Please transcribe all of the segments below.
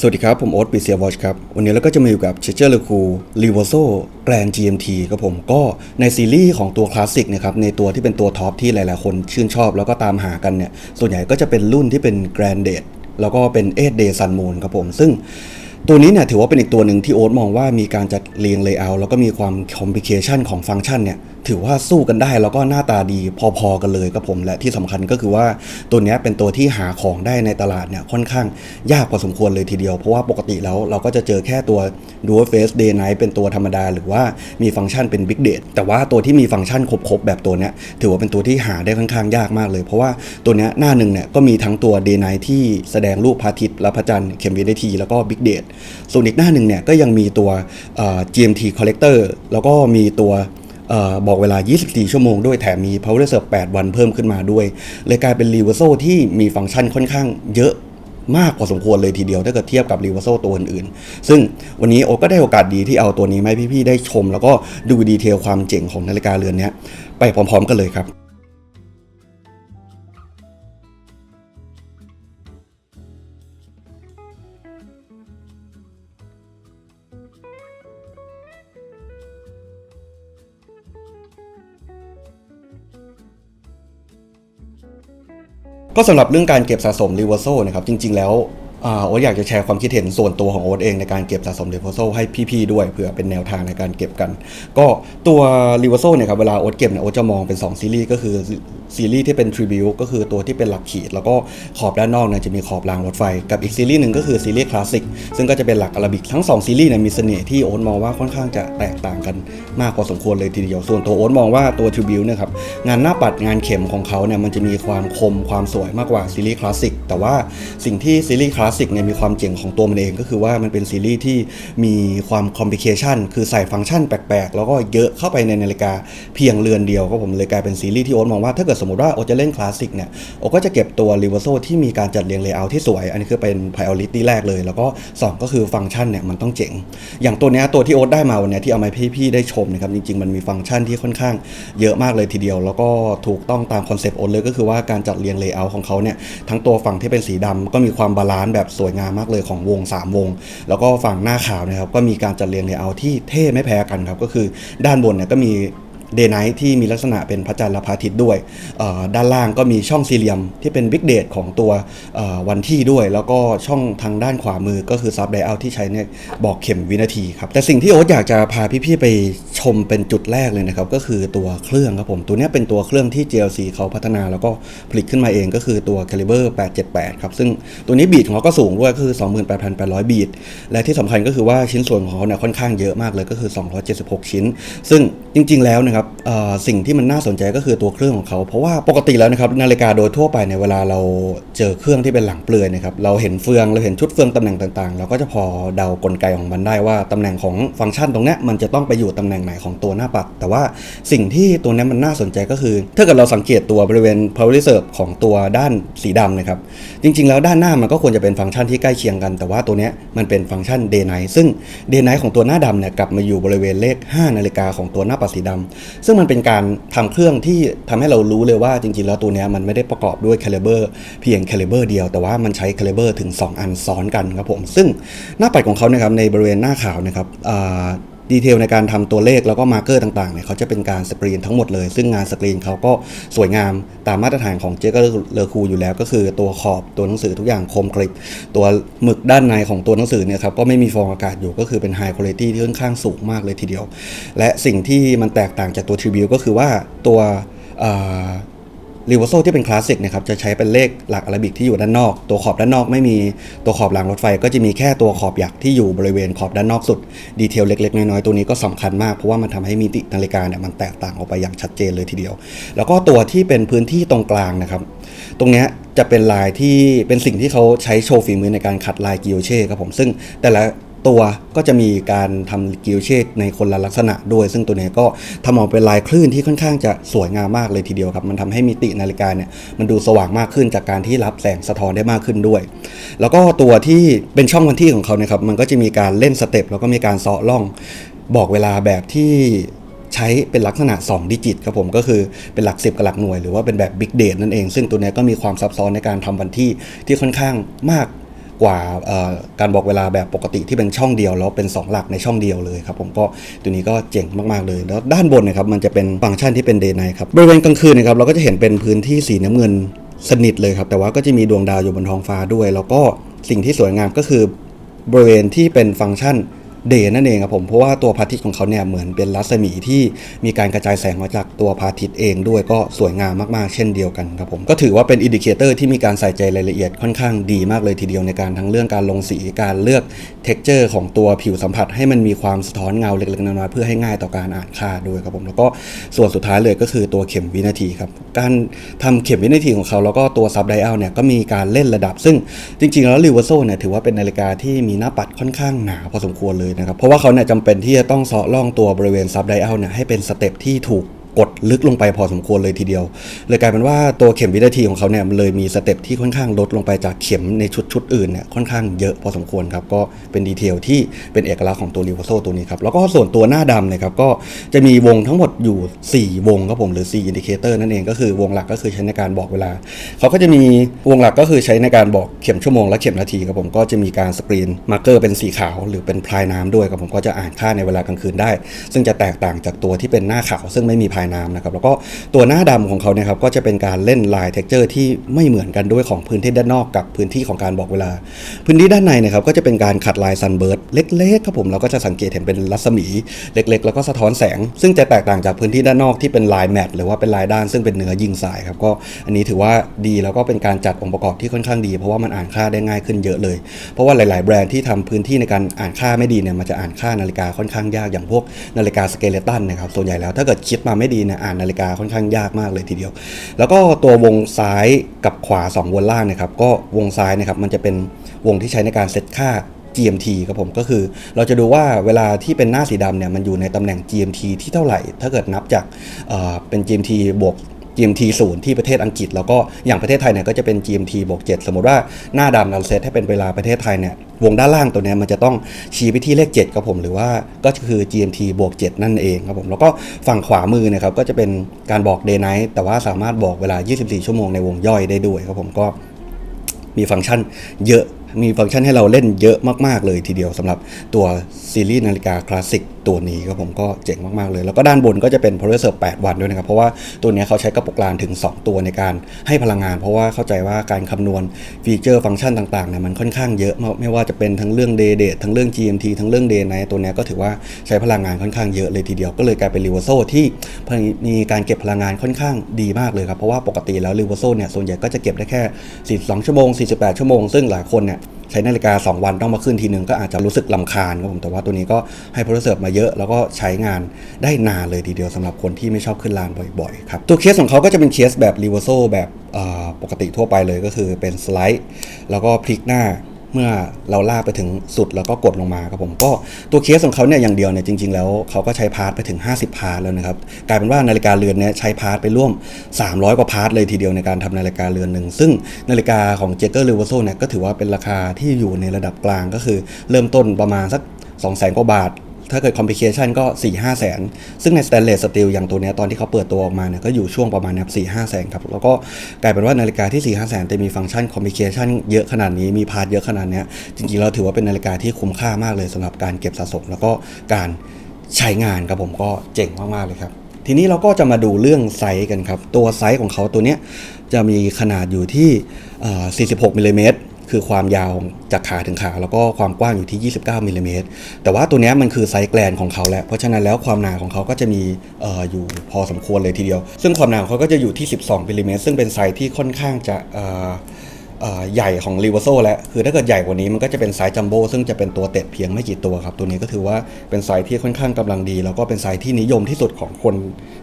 สวัสดีครับ ผมโอ๊ตปิเซียวอชครับ วันนี้เราก็จะมาอยู่กับเชเจอร์เลคูรีโวโซแกรน GMT ครับผมก็ในซีรีส์ของตัวคลาสสิกนะครับในตัวที่เป็นตัวท็อปที่หลายๆ คนชื่นชอบ แล้วก็ตามหากันเนี่ย ส่วนใหญ่ก็จะเป็นรุ่นที่เป็นแกรนเด e แล้วก็เป็นเอ d เดย์ซันมูนครับผม ซึ่งตัวนี้เนี่ยถือว่าเป็นอีกตัวหนึ่งที่โอ๊ตมองว่ามีการจัดเรียงเลเยอร์แล้วก็มีความคอมพลิเคชันของฟังก์ชันเนี่ย ถือว่าสู้กันได้แล้วก็หน้าตาดีพอๆกันเลยครับผมและที่สำคัญก็คือว่าตัวนี้เป็นตัวที่หาของได้ในตลาดเนี่ยค่อนข้างยากพอสมควรเลยทีเดียว เพราะว่าปกติแล้วเราก็จะเจอแค่ตัว Dual Face Day Night เป็นตัวธรรมดา หรือว่ามีฟังก์ชันเป็น Big Date แต่ว่าตัวที่มีฟังก์ชันครบๆแบบตัวเนี้ยถือว่าเป็นตัวที่หาได้ค่อนข้างยากมากเลย เพราะว่าตัวเนี้ยหน้าหนึ่งเนี่ยก็มีทั้งตัว Day Night ที่แสดงรูปพระอาทิตย์และพระจันทร์เข็มวินาทีแล้วก็ Big Date ส่วนอีกหน้าหนึ่งเนี่ยก็ยังมีตัว GMT Collector แล้วก็มีตัว บอกเวลา 24 ชั่วโมงด้วยแถมมี Power Reserve 8 วันเพิ่มขึ้นมาด้วย เลยกลายเป็น r e v e r s o ที่มีฟังก์ชันค่อนข้างเยอะมากพอสมควรเลยทีเดียวถ้าเกิดเทียบกับรีเวอร์โซตัวอื่นๆ ซึ่งวันนี้โอก็ได้โอกาสดีที่เอาตัวนี้มาให้พี่ๆ ได้ชม แล้วก็ดูดีเทลความเจ๋งของนาฬิกาเรือนนี้ไปพร้อมๆ กันเลยครับ ก็สำหรับเรื่องการเก็บสะสมรีเวอร์โซนะครับจริง ๆ แล้ว โอ๊ตอยากจะแชร์ความคิดเห็นส่วนตัวของโอ๊ตเองในการเก็บสะสมรีเวอร์โซให้พี่ๆด้วยเผื่อเป็นแนวทางในการเก็บกัน ก็ตัวรีเวอร์โซเนี่ยครับเวลาโอ๊ตเก็บเนี่ยโอ๊ตจะมองเป็น 2 ซีรีส์ก็คือซีรีส์ที่เป็นทริบิวก็คือตัวที่เป็นหลักขีด แล้วก็ขอบด้านนอกเนี่ยจะมีขอบรางรถไฟ กับอีกซีรีส์หนึ่งก็คือซีรีส์คลาสสิกซึ่งก็จะเป็นหลักอาราบิกทั้ง2ซีรีส์เนี่ยมีเสน่ห์ที่โอ๊ตมองว่าค่อนข้างจะแตกต่างกันมากพอสมควรเลยทีเดียวส่วนตัวโอ๊ตมองว่าตัวทริบิวเนี่ยครับงานหน้าปัดงานเข็มของเขาเนี่ยมันจะมีความคมความสวยมากกว่าซีรีส์คลาสสิกแต่ว่าสิ่งที่ซีรีส์คลาาสสิกเนี่ยมีความเจ๋งของตัวมันเองก็คือว่ามันเป็นซีรีส์ที่มีความคอมพลิเคชันคือใส่ฟังก์ชันแปลกๆ แล้วก็เยอะเข้าไปในนาฬิกาเพียงเรือนเดียวก็ผมเลยกลายเป็นซีรีส์ที่โอ๊ตมองว่าถ้าเกิดสมมติว่าโอ๊ตจะเล่นคลาสสิกเนี่ยโอ๊ตก็จะเก็บตัวรีเวอร์โซที่มีการจัดเรียงเลเยอร์ที่สวย อันนี้คือเป็น priority แรกเลย แล้วก็ 2 ก็คือฟังก์ชันเนี่ยมันต้องเจ๋ง อย่างตัวเนี้ยตัวที่โอ๊ตได้มาวันเนี้ยที่เอามาให้พี่ๆได้ชมนะครับจริงๆมันมีฟังก์ชันที่ค่อนข้างเยอะมากเลยทีเดียว แล้วก็ถูกต้องตามคอนเซปต์โอ๊ตเลยก็คือว่าการจัดเรียงเลเยอร์ของเขาเนี่ยทั้งตัวฝั่งที่เป็นสีดำก็มีความบาลานซ์แบบสวยงามมากเลยของวง 3 วง แล้วก็ฝั่งหน้าขาวนะครับก็มีการจัดเรียงเลเยอร์ที่เท่ไม่แพ้กันครับก็คือด้านบนเนี่ยก็มี เดย์ไนท์ที่มีลักษณะเป็นพระจันทร์และพระอาทิตย์ด้วย ด้านล่างก็มีช่องสี่เหลี่ยมที่เป็นบิ๊กเดทของตัววันที่ด้วย แล้วก็ช่องทางด้านขวามือก็คือซับไดเอาที่ใช้เนบอกเข็มวินาทีครับ แต่สิ่งที่โอ๊ตอยากจะพาพี่ๆไปชมเป็นจุดแรกเลยนะครับ ก็คือตัวเครื่องครับผม ตัวนี้เป็นตัวเครื่องที่ GLC เขาพัฒนาแล้วก็ผลิตขึ้นมาเองก็คือตัว Caliber 878 ครับ ซึ่งตัวนี้บีทของเขาก็สูงด้วยก็คือ 28,800 บีท และที่สำคัญก็คือว่าชิ้นส่วนของเขาเนี่ยค่อนข้างเยอะมากเลยก็คือ 276 ชิ้น ซึ่งจริง ๆ แล้วนะครับเอ่อสิ่งที่มันน่าสนใจก็คือตัวเครื่องของเขาเพราะว่าปกติแล้วนะครับนาฬิกาโดยทั่วไปในเวลาเราเจอเครื่องที่เป็นหลังเปลือยนะครับเราเห็นเฟืองเราเห็นชุดเฟืองตำแหน่งต่างๆ เราก็จะพอเดากลไกของมันได้ว่าตำแหน่งของฟังก์ชันตรงนี้มันจะต้องไปอยู่ตำแหน่งไหนของตัวหน้าปัด แต่ว่าสิ่งที่ตัวนี้มันน่าสนใจก็คือ ถ้าเกิดเราสังเกตตัวบริเวณ power reserve ของตัวด้านสีดำนะครับจริง ๆ แล้วด้านหน้ามันก็ควรจะเป็นฟังก์ชันที่ใกล้เคียงกัน แต่ว่าตัวนี้มันเป็นฟังก์ชัน day night ซึ่ง day night ของตัวหน้าดำเนี่ยกลับมาอยู่บริเวณเลข 5 นาฬิกาของตัวหน้าปัดสีดำซึ่งมันเป็นการทำเครื่องที่ทำให้เรารู้เลยว่าจริงๆ แล้วตัวนี้มันไม่ได้ประกอบด้วยคาเบอร์เพียงคาเบอร์เดียว แต่ว่ามันใช้คาเบอร์ถึง 2 อันซ้อนกันครับผม ซึ่งหน้าปัดของเขานะครับในบริเวณหน้าขาวนะครับ ดีเทลในการทำตัวเลขแล้วก็มาร์เกอร์ต่างๆเนี่ยเขาจะเป็นการสกรีนทั้งหมดเลย ซึ่งงานสกรีนเขาก็สวยงามตามมาตรฐานของเจเกอร์เลอคูอยู่แล้ว ก็คือตัวขอบตัวหนังสือทุกอย่างคมกริบ ตัวหมึกด้านในของตัวหนังสือเนี่ยครับก็ไม่มีฟองอากาศอยู่ก็คือเป็นไฮคุณภาพที่ค่อนข้างสูงมากเลยทีเดียว และสิ่งที่มันแตกต่างจากตัวทริบิวก็คือว่าตัว รีเวอร์โซที่เป็นคลาสสิกนะครับจะใช้เป็นเลขหลักอาราบิกที่อยู่ด้านนอก ตัวขอบด้านนอกไม่มีตัวขอบรางรถไฟ ก็จะมีแค่ตัวขอบหยักที่อยู่บริเวณขอบด้านนอกสุดดีเทลเล็กๆน้อยๆตัวนี้ก็สำคัญมากเพราะว่ามันทำให้มิตินาฬิกาเนี่ยมันแตกต่างออกไปอย่างชัดเจนเลยทีเดียว แล้วก็ตัวที่เป็นพื้นที่ตรงกลางนะครับ ตรงเนี้ยจะเป็นลายที่เป็นสิ่งที่เขาใช้โชว์ฝีมือในการขัดลายกิโยเช่ครับผมซึ่งแต่ละ ตัวก็จะมีการทำกิโยเช่ในคนละลักษณะด้วย ซึ่งตัวนี้ก็ทำออกเป็นลายคลื่นที่ค่อนข้างจะสวยงามมากเลยทีเดียวครับ มันทำให้มิตินาฬิกาเนี่ยมันดูสว่างมากขึ้นจากการที่รับแสงสะท้อนได้มากขึ้นด้วย แล้วก็ตัวที่เป็นช่องวันที่ของเขาเนี่ยครับ มันก็จะมีการเล่นสเต็ปแล้วก็มีการเซาะล่อง บอกเวลาแบบที่ใช้เป็นลักษณะ 2 ดิจิตครับผมก็คือเป็นหลัก 10 กับหลักหน่วย หรือว่าเป็นแบบ Big Date นั่นเอง ซึ่งตัวนี้ก็มีความซับซ้อนในการทำวันที่ที่ค่อนข้างมาก กว่าการบอกเวลาแบบปกติที่เป็นช่องเดียวแล้วเป็น 2 หลักในช่องเดียวเลยครับผมก็ตัวนี้ก็เจ๋งมากๆเลย แล้วด้านบนนะครับมันจะเป็นฟังก์ชันที่เป็น day night ครับบริเวณกลางคืนนะครับเราก็จะเห็นเป็นพื้นที่สีน้ำเงินสนิทเลยครับ แต่ว่าก็จะมีดวงดาวอยู่บนท้องฟ้าด้วย แล้วก็สิ่งที่สวยงามก็คือบริเวณที่เป็นฟังก์ชัน เดย์นั่นเองครับผมเพราะว่าตัวพระอาทิตย์ของเขาเนี่ยเหมือนเป็นรัศมีที่มีการกระจายแสงมาจากตัวพระอาทิตย์เองด้วยก็สวยงามมากๆ เช่นเดียวกันครับผมก็ถือว่าเป็นอินดิเคเตอร์ที่มีการใส่ใจรายละเอียดค่อนข้างดีมากเลยทีเดียวในการทั้งเรื่องการลงสีการเลือกเท็กเจอร์ของตัวผิวสัมผัส ให้มันมีความสะท้อนเงาเล็กๆน้อยๆเพื่อให้ง่ายต่อการอ่านค่าด้วยครับผมแล้วก็ส่วนสุดท้ายเลยก็คือตัวเข็มวินาทีครับการทำเข็มวินาทีของเขาแล้วก็ตัวซับไดอัลเนี่ยก็มีการเล่นระดับ ซึ่งจริง ๆ แล้วลิเวอร์โซเนี่ยถือว่าเป็นนาฬิกาที่มีหน้าปัดค่อนข้างหนาพอสมควรเลยนะครับ เพราะว่าเขาเนี่ยจำเป็นที่จะต้องเซาะล่องตัวบริเวณซับไดอัลเนี่ยให้เป็นสเต็ปที่ถูก กดลึกลงไปพอสมควรเลยทีเดียว เลยกลายเป็นว่าตัวเข็มวินาทีของเขาเนี่ยมันเลยมีสเต็ปที่ค่อนข้างลดลงไปจากเข็มในชุดชุดอื่นเนี่ยค่อนข้างเยอะพอสมควรครับก็เป็นดีเทลที่เป็นเอกลักษณ์ของตัวลิวโซตัวนี้ครับแล้วก็ส่วนตัวหน้าดำเนี่ยครับก็จะมีวงทั้งหมดอยู่ 4 วงครับผมหรือ4อินดิเคเตอร์นั่นเองก็คือวงหลักก็คือใช้ในการบอกเวลา เขาก็จะมีวงหลักก็คือใช้ในการบอกเข็มชั่วโมงและเข็มนาทีครับผมก็จะมีการสกรีนมาร์เกอร์เป็นสีขาว หรือเป็นพลายน้ำด้วยครับผมก็จะอ่านค่าในเวลากลางคืนได้ ซึ่งจะแตกต่างจากตัวที่เป็นหน้าขาวซึ่งไม่มีพลายน้ำนะครับแล้วก็ตัวหน้าดำของเขาเนี่ยครับก็จะเป็นการเล่นลายเท็กเจอร์ที่ไม่เหมือนกันด้วยของพื้นที่ด้านนอกกับพื้นที่ของการบอกเวลา พื้นที่ด้านในเนะครับก็จะเป็นการขัดลายซันเบิร์ดเล็กๆครับผมเราก็จะสังเกตเห็นเป็นรัศมีเล็ก ๆ แล้วก็สะท้อนแสง ซึ่งจะแตกต่างจากพื้นที่ด้านนอกที่เป็นลายแมทหรือว่าเป็นลายด้านซึ่งเป็นเนื้อยิงสายครับก็อันนี้ถือว่าดีแล้วก็เป็นการจัดองค์ประกอบที่ค่อนข้างดี เพราะว่ามันอ่านค่าได้ง่ายขึ้นเยอะเลย เพราะว่าหลาย ๆ แบรนด์ที่ทำพื้นที่ในการอ่านค่าไม่ดีเนี่ยมันจะอ่านค่านาฬิกาค่อนข้างยากอย่างพวกนาฬิกาสเกเลตันนะครับส่วนใหญ่แล้วถ้าเกิดคิดมาไม่ดีเนี่ยอ่านนาฬิกาค่อนข้างยากมากเลยทีเดียว แล้วก็ตัววงซ้ายกับขวา 2วงล่างนะครับ ก็วงซ้ายนะครับมันจะเป็นวงที่ใช้ในการเซตค่า GMT ครับผมก็คือ เราจะดูว่าเวลาที่เป็นหน้าสีดำเนี่ยมันอยู่ในตำแหน่ง GMT ที่เท่าไหร่ ถ้าเกิดนับจากเอ่อเป็น GMT บวก GMT 0ที่ประเทศอังกฤษ แล้วก็อย่างประเทศไทยเนี่ยก็จะเป็น GMT บวก7สมมติว่าหน้าดำเราเซตให้เป็นเวลาประเทศไทยเนี่ยวงด้านล่างตัวเนี้ยมันจะต้องชี้ไปที่เลข 7ครับผมหรือว่าก็คือ GMT บวก7นั่นเองครับผมแล้วก็ฝั่งขวามือเนะครับก็จะเป็นการบอก day night แต่ว่าสามารถบอกเวลา 24 ชั่วโมงในวงย่อยได้ด้วยครับผมก็มีฟังก์ชันเยอะ มีฟังก์ชันให้เราเล่นเยอะมากๆเลยทีเดียวสำหรับตัวซีรีส์นาฬิกาคลาสสิกตัวนี้ครับผมก็เจ๋งมากๆเลย แล้วก็ด้านบนก็จะเป็น p r o c e s s o r 8วันด้วยนะครับ เพราะว่าตัวนี้เขาใช้กระปุกกลางถึง 2 ตัวในการให้พลังงาน เพราะว่าเข้าใจว่าการคำนวณฟีเจอร์ฟังก์ชันต่างๆเนี่ยมันค่อนข้างเยอะไม่ว่าจะเป็นทั้งเรื่อง day date ทั้งเรื่อง GMT ทั้งเรื่อง day night ตัวนี้ก็ถือว่าใช้พลังงานค่อนข้างเยอะเลยทีเดียวก็เลยกลายเป็น r ิ v e r s o ที่มีการเก็บพลังงานค่อนข้างดีมากเลยครับเพราะว่าปกติแล้ว r ิ v e r s o เนี่ยส่วนใหญ่ก็จะเก็บได้แค่ 42 ชั่วโมง 48 ชั่วโมง ซึ่งหลายคนเนี่ยใช้นาฬิกา 2 วันต้องมาขึ้นทีนึงก็อาจจะรู้สึกลำคาญครับผมแต่ว่าตัวนี้ก็ให้โปรเซสมาเยอะแล้วก็ใช้งานได้นานเลยทีเดียวสำหรับคนที่ไม่ชอบขึ้นลานบ่อยๆครับตัวเคสของเขาก็จะเป็นเคสแบบรีเวอร์โซแบบปกติทั่วไปเลยก็คือเป็นสไลด์ แล้วก็พลิกหน้า เมื่อเราลากไปถึงสุดแล้วก็กดลงมาครับผมก็ตัวเคสของเขาเนี่ยอย่างเดียวเนี่ยจริง ๆ แล้วเขาก็ใช้พาร์ทไปถึง 50 พาร์ทแล้วนะครับกลายเป็นว่านาฬิกาเรือนเนี้ยใช้พาร์ทไปร่วม 300 กว่าพาร์ทเลยทีเดียวในการทำนาฬิกาเรือนหนึ่งซึ่งนาฬิกาของเจเกอร์ลูเวอร์โซเนี่ยก็ถือว่าเป็นราคาที่อยู่ในระดับกลางก็คือ เริ่มต้นประมาณสัก200,000กว่าบาท ถ้าเกิดคอมพลิเคชันก็ 4 5 แสน ซึ่งในสแตนเลสสตีลอย่างตัวนี้ตอนที่เขาเปิดตัวออกมาเนี่ยก็อยู่ช่วงประมาณนับ4 5แสนครับ แล้วก็กลายเป็นว่านาฬิกาที่ 4 5 แสนแต่มีฟังก์ชันคอมพลิเคชันเยอะขนาดนี้ มีพาร์ทเยอะขนาดนี้จริงๆเราถือว่าเป็นนาฬิกาที่คุ้มค่ามากเลยสำหรับการเก็บสะสม แล้วก็การใช้งานครับผมก็เจ๋งมากๆเลยครับทีนี้เราก็จะมาดูเรื่องไซส์กันครับ ตัวไซส์ของเขาตัวเนี้ยจะมีขนาดอยู่ที่เอ่อ46มิลลิเมตร คือความยาวจากขาถึงขา แล้วก็ความกว้างอยู่ที่ 29มิลลิเมตรแต่ว่าตัวนี้มันคือไซส์แกลนของเขาแหละเพราะฉะนั้นแล้วความหนาของเขาก็จะมีอออยู่พอสมควรเลยทีเดียว ซึ่งความหนาของเขาก็จะอยู่ที่ 12มิลลิเมตรซึ่งเป็นไซส์ที่ค่อนข้างจะ ใหญ่ของ r ิเวอร์โซแล้ว คือถ้าเกิดใหญ่กว่านี้มันก็จะเป็นไซส์จัมโบ้ซึ่งจะเป็นตัวเต็ดเพียงไม่กี่ตัวครับ ตัวนี้ก็ถือว่าเป็นไซส์ที่ค่อนข้างกำลังดี แล้วก็เป็นไซส์ที่นิยมที่สุดของคน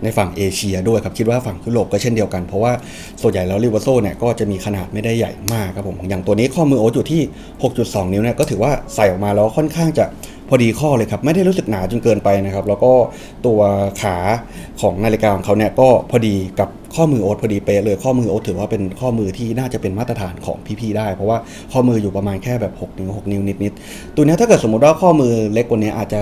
ในฝั่งเอเชียด้วยครับ คิดว่าฝั่งยุโรปก็เช่นเดียวกัน เพราะว่าส่วนใหญ่แล้ว r ิเวอร์โซเนี่ยก็จะมีขนาดไม่ได้ใหญ่มากครับผม อย่างตัวนี้ข้อมือโอ๊ตอยู่ที่ 6.2 นิ้วเนี่ยก็ถือว่าใส่ออกมาแล้วค่อนข้างจะ พอดีข้อเลยครับ ไม่ได้รู้สึกหนาจนเกินไปนะครับ แล้วก็ตัวขาของนาฬิกาของเขาเนี่ยก็พอดีกับข้อมือโอ๊ตพอดีเป๊ะเลยข้อมือโอ๊ตถือว่าเป็นข้อมือที่น่าจะเป็นมาตรฐานของพี่ๆได้ เพราะว่าข้อมืออยู่ประมาณแค่แบบ6นิ้ว6นิ้วนิดๆตัวนี้ถ้าเกิดสมมติว่าข้อมือเล็กกว่านี้อาจจะ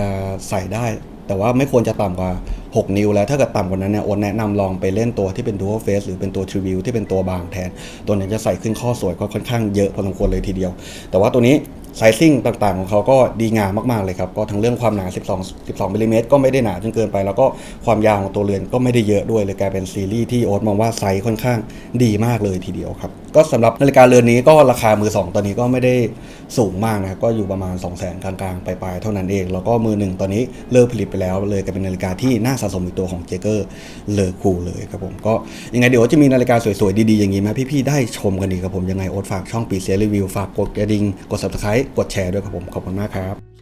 ใส่ได้ แต่ว่าไม่ควรจะต่ำกว่า 6 นิ้วแล้วถ้าเกิดต่ำกว่านั้นเนี่ยโอนแนะนำลองไปเล่นตัวที่เป็น dual face หรือเป็นตัว tribute ที่เป็นตัวบางแทน ตัวนี้จะใส่ขึ้นข้อสวยก็ค่อนข้างเยอะพอสมควรเลยทีเดียว แต่ว่าตัวนี้ ไซซิ่งต่างๆ ของเขาก็ดีงามมากๆเลยครับ ก็ทั้งเรื่องความหนา 12 12มิลลิเมตรก็ไม่ได้หนาจนเกินไป แล้วก็ความยาวของตัวเรือนก็ไม่ได้เยอะด้วยเลยกลายเป็นซีรีส์ที่โอ๊ตมองว่าไซส์ค่อนข้างดีมากเลยทีเดียวครับ ก็สำหรับนาฬิกาเรือนนี้ก็ราคามือ 2 ตอนนี้ก็ไม่ได้สูงมากนะครับก็อยู่ประมาณ 2 0 0 0 0 0กลางๆปลายๆเท่านั้นเอง แล้วก็มือหนึ่งตอนนี้เลิกผลิตไปแล้วเลยกลายเป็นนาฬิกาที่น่าสะสมอีกตัวของเจเกอร์เลอคูเลยครับผมก็ยังไงเดี๋ยวจะมีนาฬิกาสวยๆ ดีๆ อย่างนี้มพี่ๆ ได้ชมกันดีครับผมยังไงโอ๊ตฝากช่องปีเสียรีวิวฝากกดกระดิ่งกด subscribe กดแชร์ด้วยครับผมขอบคุณมากครับ